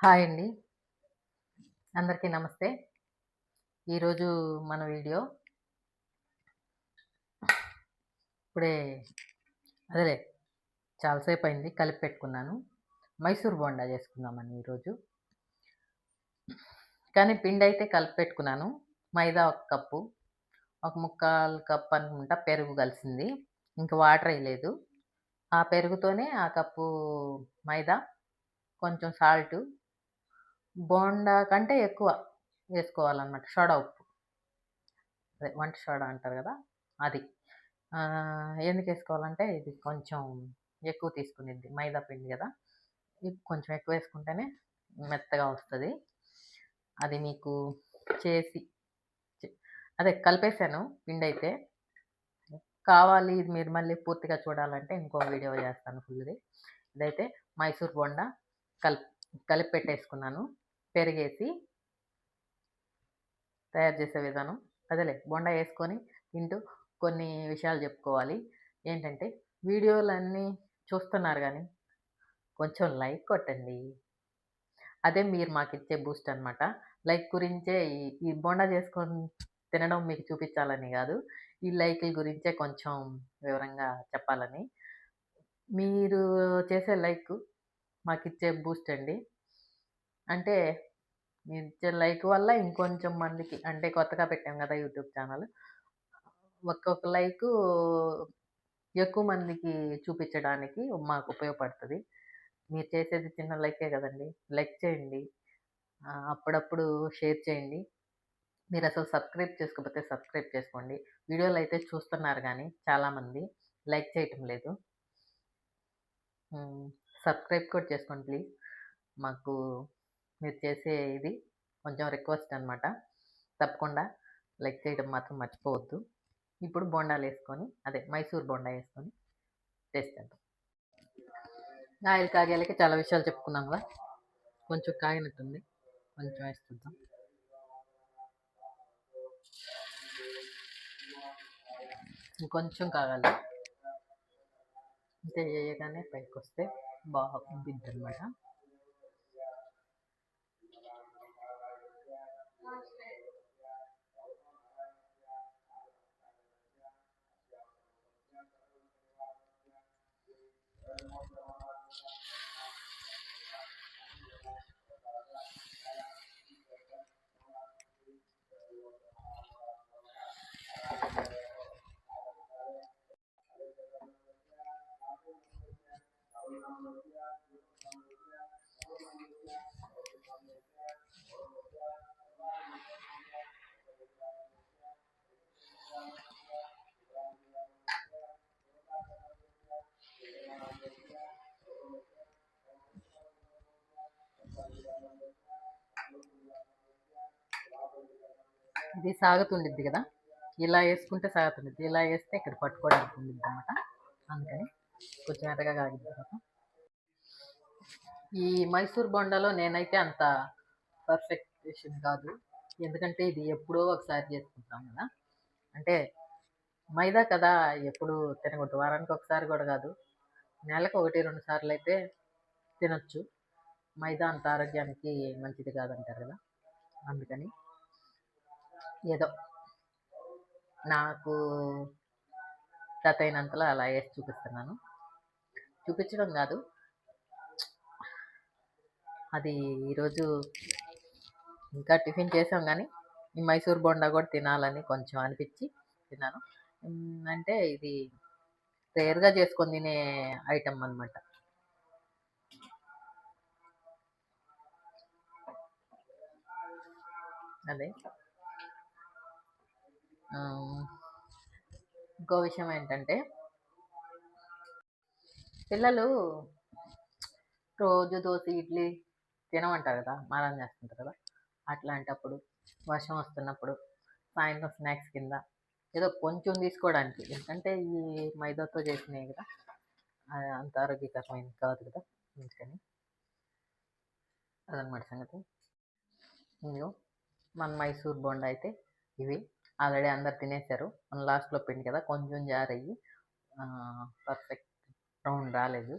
Hi అండి. అందరికీ నమస్తే. ఈరోజు మన వీడియో ఇప్పుడే అదేలే చాలాసేపు అయింది కలిపి పెట్టుకున్నాను. మైసూర్ బోండా చేసుకుందామని ఈరోజు. కానీ పిండి అయితే కలిపి పెట్టుకున్నాను. మైదా ఒక కప్పు, ఒక ముక్కాలు కప్ అనుకుంటా పెరుగు కలిసింది. ఇంక వాటర్ వేయలేదు ఆ పెరుగుతోనే ఆ కప్పు మైదా, కొంచెం సాల్టు, బోండా కంటే ఎక్కువ వేసుకోవాలన్నమాట సోడా ఉప్పు. అదే వంట సోడా అంటారు కదా అది. ఎందుకు వేసుకోవాలంటే ఇది కొంచెం ఎక్కువ తీసుకునేది మైదా పిండి కదా ఇది కొంచెం ఎక్కువేసుకుంటేనే మెత్తగా వస్తుంది అది మీకు చేసి అదే అదే కలిపేసాను పిండయితే. కావాలి ఇది మీరు మళ్ళీ పూర్తిగా చూడాలంటే ఇంకో వీడియో చేస్తాను ఫుల్‌ది. ఇదైతే మైసూర్ బోండా కలిపి కలిపి పెట్టేసుకున్నాను. పెరిగేసి తయారు చేసే విధానం. అదేలే బోండా వేసుకొని తింటూ కొన్ని విషయాలు చెప్పుకోవాలి. ఏంటంటే వీడియోలన్నీ చూస్తున్నారు కానీ కొంచెం లైక్ కొట్టండి. అదే మీరు మాకు ఇచ్చే బూస్ట్ అనమాట. లైక్ గురించే ఈ ఈ బోండా చేసుకొని తినడం మీకు చూపించాలని కాదు ఈ లైక్ల గురించే కొంచెం వివరంగా చెప్పాలని. మీరు చేసే లైక్ మాకు ఇచ్చే బూస్ట్ అండి. అంటే ఇచ్చే లైక్ వల్ల ఇంకొంచెం మందికి అంటే కొత్తగా పెట్టాం కదా యూట్యూబ్ ఛానల్. ఒక్కొక్క లైకు ఎక్కువ మందికి చూపించడానికి మాకు ఉపయోగపడుతుంది మీరు చేసేది చిన్న లైకే కదండి లైక్ చేయండి. అప్పుడప్పుడు షేర్ చేయండి. మీరు అసలు సబ్స్క్రైబ్ చేసుకోకపోతే సబ్స్క్రైబ్ చేసుకోండి. వీడియోలు అయితే చూస్తున్నారు కానీ చాలామంది లైక్ చేయటం లేదు. సబ్స్క్రైబ్ కూడా చేసుకోండి ప్లీజ్. మాకు మీరు చేసే ఇది కొంచెం రిక్వెస్ట్ అనమాట. తప్పకుండా లైక్ చేయడం మాత్రం మర్చిపోవద్దు. ఇప్పుడు బోండాలేసుకొని అదే మైసూర్ బొండా వేసుకొని టేస్ట్ చేద్దాం. ఆయిల్ కాగేలకి చాలా విషయాలు చెప్పుకున్నాం కదా కొంచెం కాగినట్టుంది. కొంచెం వేస్తుందాం ఇంకొంచెం కాగాలి. అంటే పైకి పైకొస్తే బాగుద్ది అనమాట ఇది సాగుతుండిద్ది కదా ఇలా వేసుకుంటే సాగుతుండిద్ది. ఇలా వేస్తే ఇక్కడ పట్టుకోవడానికి ఉండిద్దనమాట. అందుకని కొంచెం ఎర్రగా ఈ మైసూర్ బొండలో నేనైతే అంత పర్ఫెక్షన్ కాదు. ఎందుకంటే ఇది ఎప్పుడో ఒకసారి చేసుకుంటాం కదా అంటే మైదా కదా! ఎప్పుడు తినకూడదు. వారానికి ఒకసారి కూడా కాదు నెలకు ఒకటి రెండు సార్లు అయితే తినొచ్చు. మైదా అంత ఆరోగ్యానికి మంచిది కాదంటారు కదా అందుకని ఏదో నాకు చేతైనంతలో అలా వేసి చూపిస్తున్నాను. చూపించడం కాదు అది ఈరోజు ఇంకా టిఫిన్ చేసాం కానీ ఈ మైసూర్ బోండా కూడా తినాలని కొంచెం అనిపించి తిన్నాను. అంటే ఇది రేర్‌గా చేసుకొని తినే ఐటమ్ అనమాట. అదే. ఇంకో విషయం ఏంటంటే పిల్లలు రోజు దోశ ఇడ్లీ తినమంటారు కదా మారం చేస్తుంటారు కదా అట్లాంటప్పుడు వర్షం వస్తున్నప్పుడు సాయంత్రం స్నాక్స్ కింద ఏదో కొంచెం తీసుకోవడానికి. ఎందుకంటే ఈ మైదాతో చేసినవి కదా అంత ఆరోగ్యకరమైనది కాదు కదా అందుకని. అదనమాట సంగతి. ఇందులో మన మైసూర్ బొండ అయితే ఇవి. ఆల్రెడీ అందరు తినేసారు. మనం లాస్ట్‌లో పిండి కదా! కొంచెం జారయ్యి పర్ఫెక్ట్ రౌండ్ రాలేదు.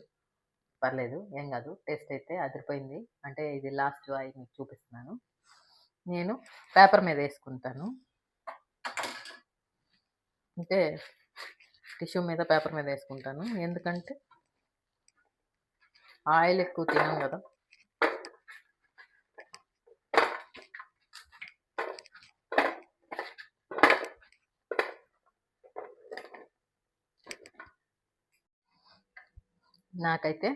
పర్లేదు ఏం కాదు టేస్ట్ అయితే అదిరిపోయింది అంటే ఇది లాస్ట్ అయి మీకు చూపిస్తున్నాను నేను పేపర్ మీద వేసుకుంటాను అంటే టిష్యూ మీద పేపర్ మీద వేసుకుంటాను ఎందుకంటే ఆయిల్ ఎక్కువ తినాం కదా నాకైతే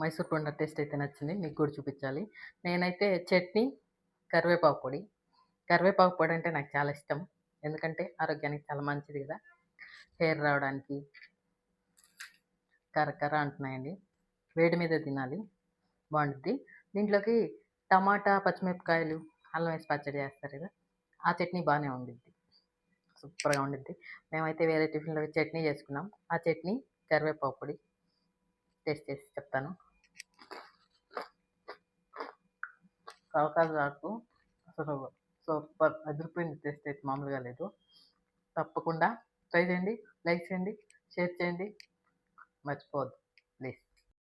మైసూర్ బొండ టేస్ట్ అయితే నచ్చింది. మీకు కూడా చూపించాలి. నేనైతే చట్నీ కరివేపాకు పొడి. కరివేపాకు పొడి అంటే నాకు చాలా ఇష్టం. ఎందుకంటే ఆరోగ్యానికి చాలా మంచిది కదా. హెయిర్ రావడానికి కరకర అంటున్నాయండి. వేడి మీద తినాలి. బాగుంటుంది దీంట్లోకి టమాటా పచ్చిమిరపకాయలు అల్లం వేసి పచ్చడి చేస్తారు కదా. ఆ చట్నీ బాగానే ఉండిద్ది. సూపర్గా ఉండిద్ది. మేమైతే వేరే టిఫిన్లో చట్నీ చేసుకున్నాం. ఆ చట్నీ కరివేపాకు పొడి. టేస్ట్ చేసి చెప్తాను. కలకాజాకు అసలు సూపర్ అదిరిపోయింది టేస్ట్ అయితే మామూలుగా లేదు. తప్పకుండా ట్రై చేయండి లైక్ చేయండి షేర్ చేయండి. మర్చిపోవద్దు ప్లీజ్.